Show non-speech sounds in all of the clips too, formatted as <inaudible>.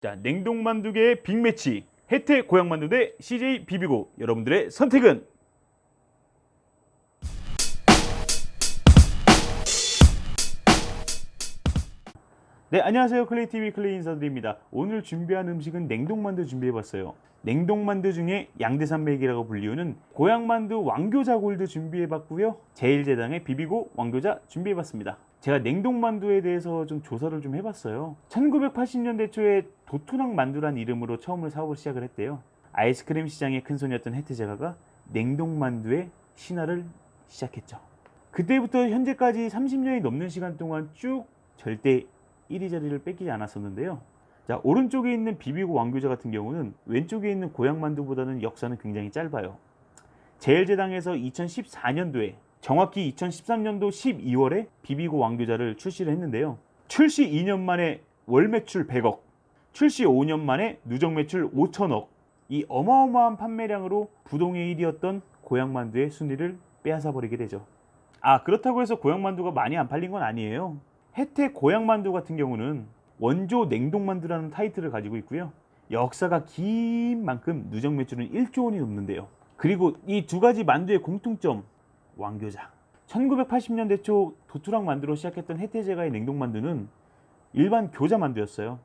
자, 냉동만두계의 빅매치 혜태 고향만두 대 CJ 비비고 여러분들의 선택은 네, 안녕하세요. 클레이TV 클레이 인사드립니다. 오늘 준비한 음식은 냉동만두 준비해봤어요. 냉동만두 중에 양대산맥이라고 불리우는 고향만두 왕교자 골드 준비해봤고요. 제일제당의 비비고 왕교자 준비해봤습니다. 제가 냉동만두에 대해서 좀 조사를 좀 해봤어요. 1980년대 초에 도토락 만두란 이름으로 처음으로 사업을 시작을 했대요. 아이스크림 시장의 큰손이었던 혜태제가가 냉동만두의 신화를 시작했죠. 그때부터 현재까지 30년이 넘는 시간 동안 쭉 절대 1위 자리를 뺏기지 않았었는데요. 자, 오른쪽에 있는 비비고 왕교자 같은 경우는 왼쪽에 있는 고향만두보다는 역사는 굉장히 짧아요. 제일제당에서 2014년도에 정확히 2013년도 12월에 비비고 왕교자를 출시를 했는데요. 출시 2년 만에 월 매출 100억, 출시 5년 만에 누적 매출 5천억. 이 어마어마한 판매량으로 부동의 1위였던 고향만두의 순위를 빼앗아 버리게 되죠. 아, 그렇다고 해서 고향만두가 많이 안 팔린 건 아니에요. 혜택 고향만두 같은 경우는 원조 냉동만두라는 타이틀을 가지고 있고요. 역사가 긴 만큼 누적 매출은 1조 원이 넘는데요. 그리고 이 두 가지 만두의 공통점 왕교자. 1980년대 초 도투락 만두로 시작했던 혜태제가의 냉동 만두는 일반 교자 만두였어요.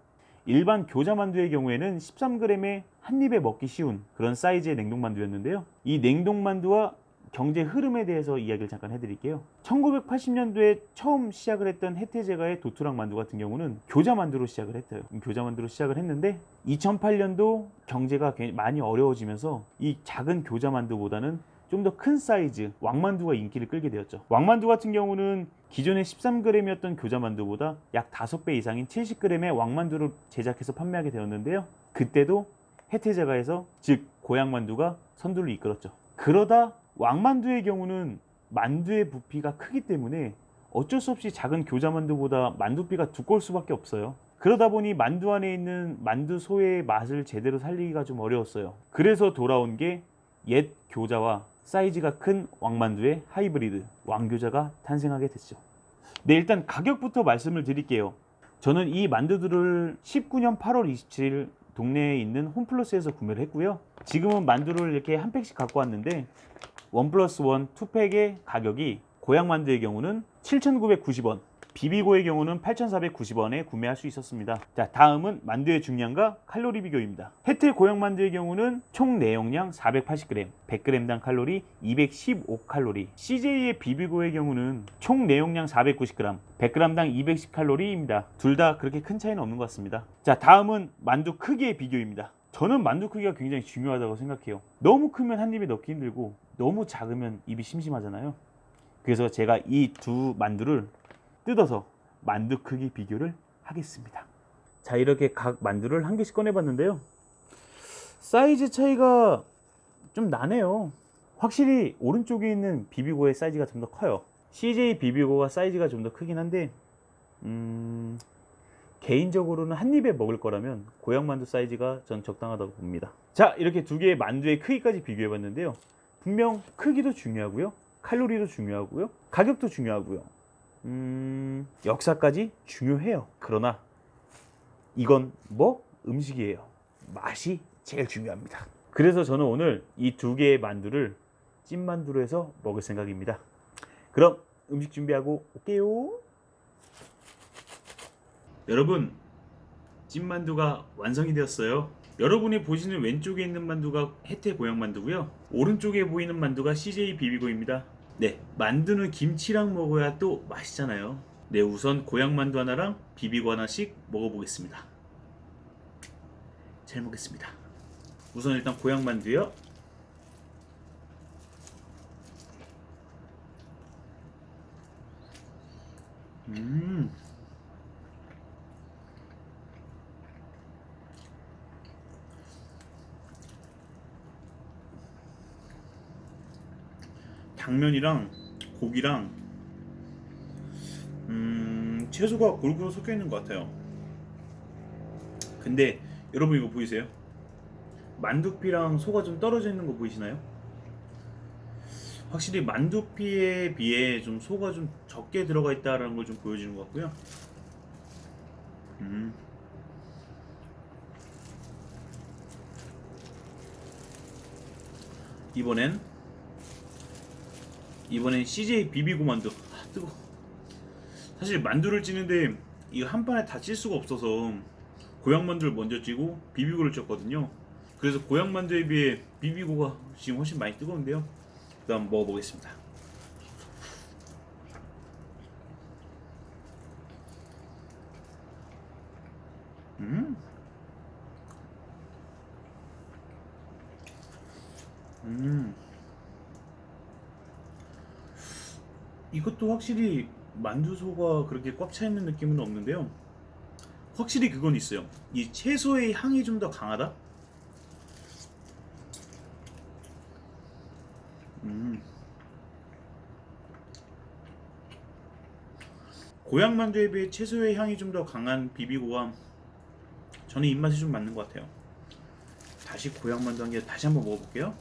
일반 교자 만두의 경우에는 13g에 한 입에 먹기 쉬운 그런 사이즈의 냉동 만두였는데요. 이 냉동 만두와 경제 흐름에 대해서 이야기를 잠깐 해드릴게요. 1980년도에 처음 시작을 했던 혜태제가의 도투락 만두 같은 경우는 교자 만두로 시작을 했어요. 교자 만두로 시작을 했는데 2008년도 경제가 많이 어려워지면서 이 작은 교자 만두보다는 좀 더 큰 사이즈 왕만두가 인기를 끌게 되었죠. 왕만두 같은 경우는 기존의 13g이었던 교자 만두보다 약 5배 이상인 70g의 왕만두를 제작해서 판매하게 되었는데요. 그때도 혜태제가에서 즉 고향만두가 선두를 이끌었죠. 그러다 왕만두의 경우는 만두의 부피가 크기 때문에 어쩔 수 없이 작은 교자 만두보다 만두피가 두꺼울 수밖에 없어요. 그러다 보니 만두 안에 있는 만두 소의 맛을 제대로 살리기가 좀 어려웠어요. 그래서 돌아온 게 옛 교자와 사이즈가 큰 왕만두의 하이브리드 왕교자가 탄생하게 됐죠. 네, 일단 가격부터 말씀을 드릴게요. 저는 이 만두들을 19년 8월 27일 동네에 있는 홈플러스에서 구매를 했고요. 지금은 만두를 이렇게 한 팩씩 갖고 왔는데 원 플러스 원 투팩의 가격이 고향 만두의 경우는 7,990원, 비비고의 경우는 8,490원에 구매할 수 있었습니다. 자, 다음은 만두의 중량과 칼로리 비교입니다. 혜태 고향 만두의 경우는 총 내용량 480g, 100g당 칼로리 215칼로리. CJ의 비비고의 경우는 총 내용량 490g, 100g당 210칼로리입니다. 둘 다 그렇게 큰 차이는 없는 것 같습니다. 자, 다음은 만두 크기의 비교입니다. 저는 만두 크기가 굉장히 중요하다고 생각해요. 너무 크면 한 입에 넣기 힘들고 너무 작으면 입이 심심하잖아요. 그래서 제가 이 두 만두를 뜯어서 만두 크기 비교를 하겠습니다. 자, 이렇게 각 만두를 한 개씩 꺼내봤는데요. 사이즈 차이가 좀 나네요. 확실히 오른쪽에 있는 비비고의 사이즈가 좀 더 커요. CJ 비비고가 사이즈가 좀 더 크긴 한데, 음, 개인적으로는 한 입에 먹을 거라면 고향 만두 사이즈가 전 적당하다고 봅니다. 자, 이렇게 두 개의 만두의 크기까지 비교해 봤는데요. 분명 크기도 중요하고요. 칼로리도 중요하고요. 가격도 중요하고요. 음, 역사까지 중요해요. 그러나 이건 뭐 음식이에요. 맛이 제일 중요합니다. 그래서 저는 오늘 이 두 개의 만두를 찐만두로 해서 먹을 생각입니다. 그럼 음식 준비하고 올게요. 여러분, 찐만두가 완성이 되었어요. 여러분이 보시는 왼쪽에 있는 만두가 혜태 고향 만두고요. 오른쪽에 보이는 만두가 CJ 비비고입니다. 네, 만두는 김치랑 먹어야 또 맛있잖아요. 네, 우선 고향 만두 하나랑 비비고 하나씩 먹어보겠습니다. 잘 먹겠습니다. 우선 일단 고향 만두요. 음. 당면이랑 고기랑 음, 채소가 골고루 섞여 있는 것 같아요. 근데 여러분 이거 보이세요? 만두피랑 소가 좀 떨어져 있는 거 보이시나요? 확실히 만두피에 비해 좀 소가 좀 적게 들어가 있다라는 걸 좀 보여주는 것 같고요. 음. 이번엔 이번엔 CJ 비비고 만두. 아, 뜨거. 사실 만두를 찌는데 이거 한 판에 다 찔 수가 없어서 고향 만두를 먼저 찌고 비비고를 쪘거든요. 그래서 고향 만두에 비해 비비고가 지금 훨씬 많이 뜨거운데요. 일단 먹어보겠습니다. 음. 음. 이것도 확실히 만두소가 그렇게 꽉 차 있는 느낌은 없는데요. 확실히 그건 있어요. 이 채소의 향이 좀 더 강하다? 음. 고향 만두에 비해 채소의 향이 좀 더 강한 비비고가 저는 입맛에 좀 맞는 것 같아요. 다시 고향 만두 한 개 다시 한번 먹어볼게요.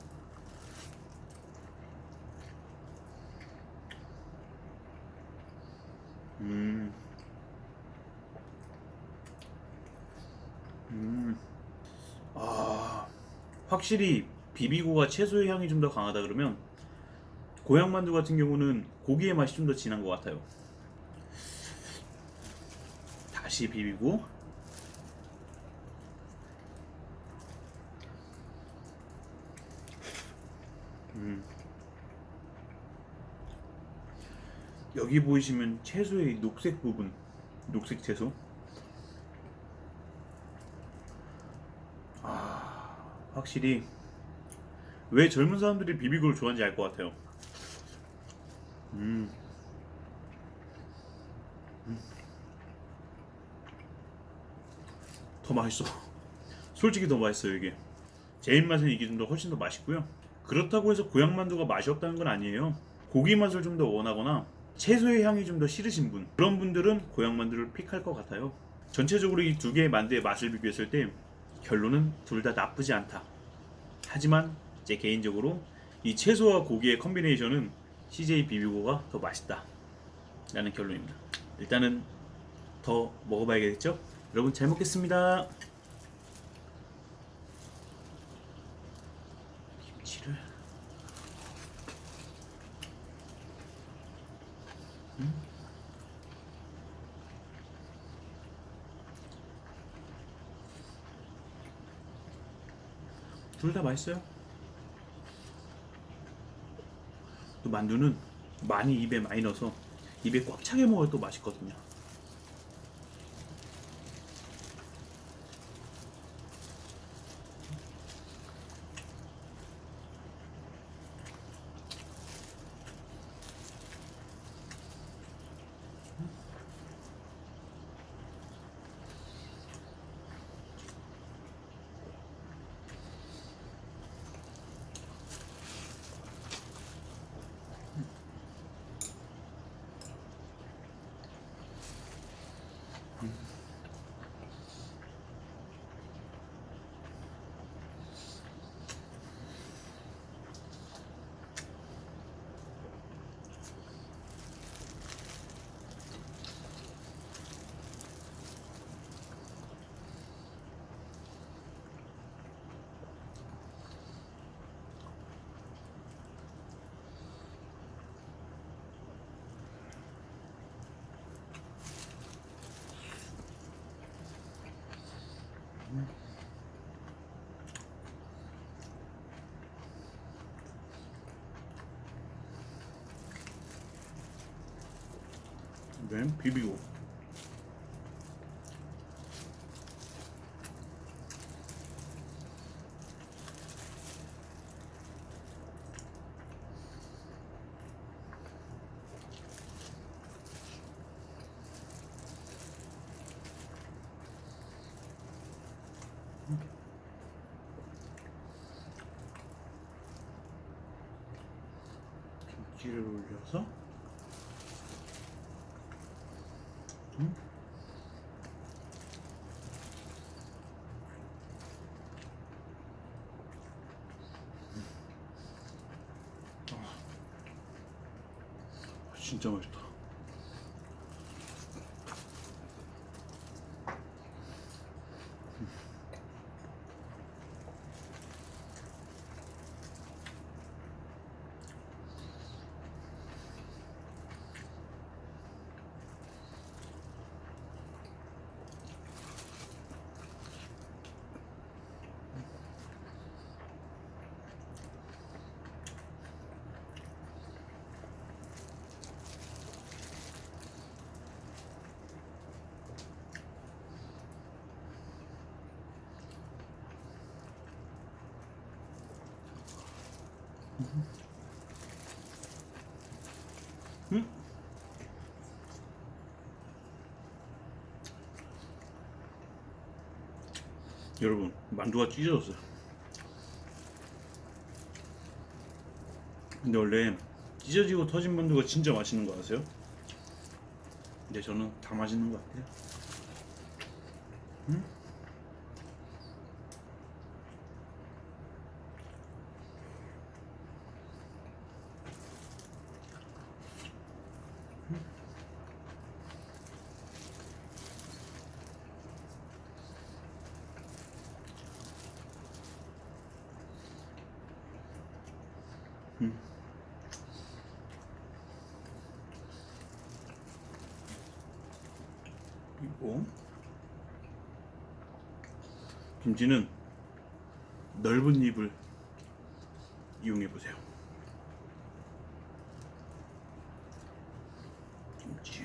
확실히 비비고가 채소의 향이 좀 더 강하다 그러면 고향 만두 같은 경우는 고기의 맛이 좀 더 진한 것 같아요. 다시 비비고 음. 여기 보이시면 채소의 녹색 부분, 녹색 채소. 확실히 왜 젊은 사람들이 비비고를 좋아하는지 알 것 같아요. 음. 음. 더 맛있어. <laughs> 솔직히 더 맛있어요 이게. 제 입맛은 이게 좀 더 훨씬 더 맛있고요. 그렇다고 해서 고향 만두가 맛이 없다는 건 아니에요. 고기 맛을 좀 더 원하거나 채소의 향이 좀 더 싫으신 분 그런 분들은 고향 만두를 픽할 것 같아요. 전체적으로 이 두 개의 만두의 맛을 비교했을 때 결론은 둘 다 나쁘지 않다. 하지만 제 개인적으로 이 채소와 고기의 컨비네이션은 CJ 비비고가 더 맛있다. 라는 결론입니다. 일단은 더 먹어봐야겠죠? 여러분 잘 먹겠습니다. 둘 다 맛있어요. 또 만두는 많이 입에 많이 넣어서 입에 꽉 차게 먹어야 또 맛있거든요. 맨 비비고 김치를 올려서 진짜 맛있다. 음? 여러분 만두가 찢어졌어요. 근데 원래 찢어지고 터진 만두가 진짜 맛있는 거 아세요? 근데 저는 다 맛있는 것 같아요. 그 리고 김치는 넓은 입을 이용해 보세요. 김치.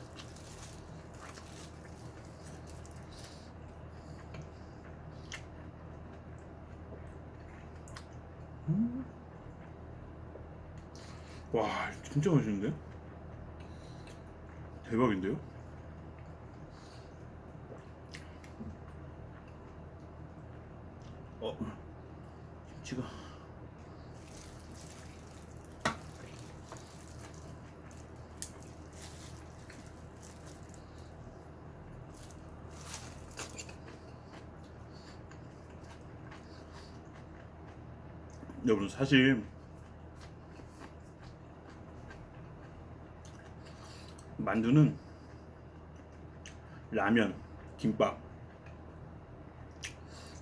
와, 진짜 맛있는데? 대박인데요? 어, 김치가. 여러분 사실 만두는 라면, 김밥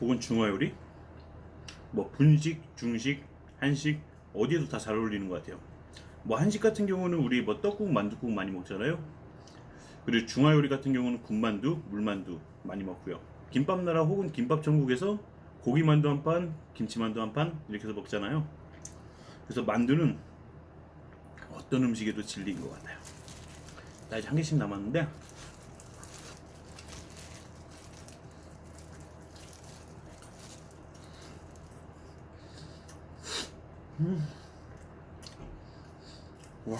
혹은 중화요리 뭐 분식, 중식, 한식 어디에도 다 잘 어울리는 것 같아요. 뭐 한식 같은 경우는 우리 뭐 떡국, 만두국 많이 먹잖아요. 그리고 중화요리 같은 경우는 군만두, 물만두 많이 먹고요. 김밥 나라 혹은 김밥 전국에서 고기 만두 한 판, 김치 만두 한 판 이렇게 해서 먹잖아요. 그래서 만두는 어떤 음식에도 진리인 것 같아요. 나 이제 한 개씩 남았는데 음. 와.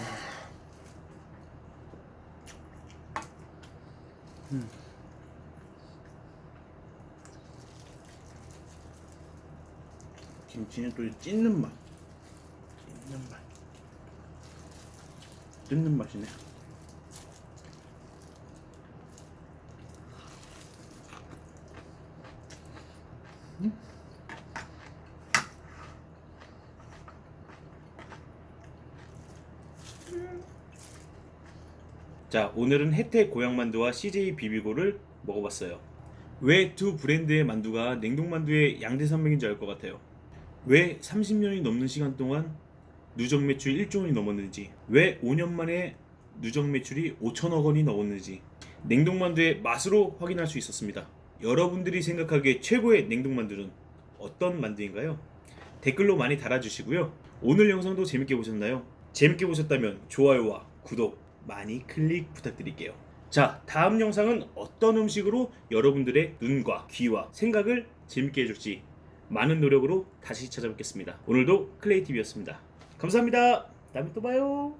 김치는 또 찢는 맛. 찢는 맛. 뜯는 맛이네. 자, 오늘은 혜택 고향만두와 CJ 비비고를 먹어봤어요. 왜 두 브랜드의 만두가 냉동만두의 양대산맥인 줄 알 것 같아요. 왜 30년이 넘는 시간 동안 누적 매출 1조 원이 넘었는지, 왜 5년 만에 누적 매출이 5천억 원이 넘었는지, 냉동만두의 맛으로 확인할 수 있었습니다. 여러분들이 생각하기에 최고의 냉동 만두는 어떤 만두인가요? 댓글로 많이 달아주시고요. 오늘 영상도 재밌게 보셨나요? 재밌게 보셨다면 좋아요와 구독 많이 클릭 부탁드릴게요. 자, 다음 영상은 어떤 음식으로 여러분들의 눈과 귀와 생각을 재밌게 해줄지 많은 노력으로 다시 찾아뵙겠습니다. 오늘도 클레이티비였습니다. 감사합니다. 다음에 또 봐요.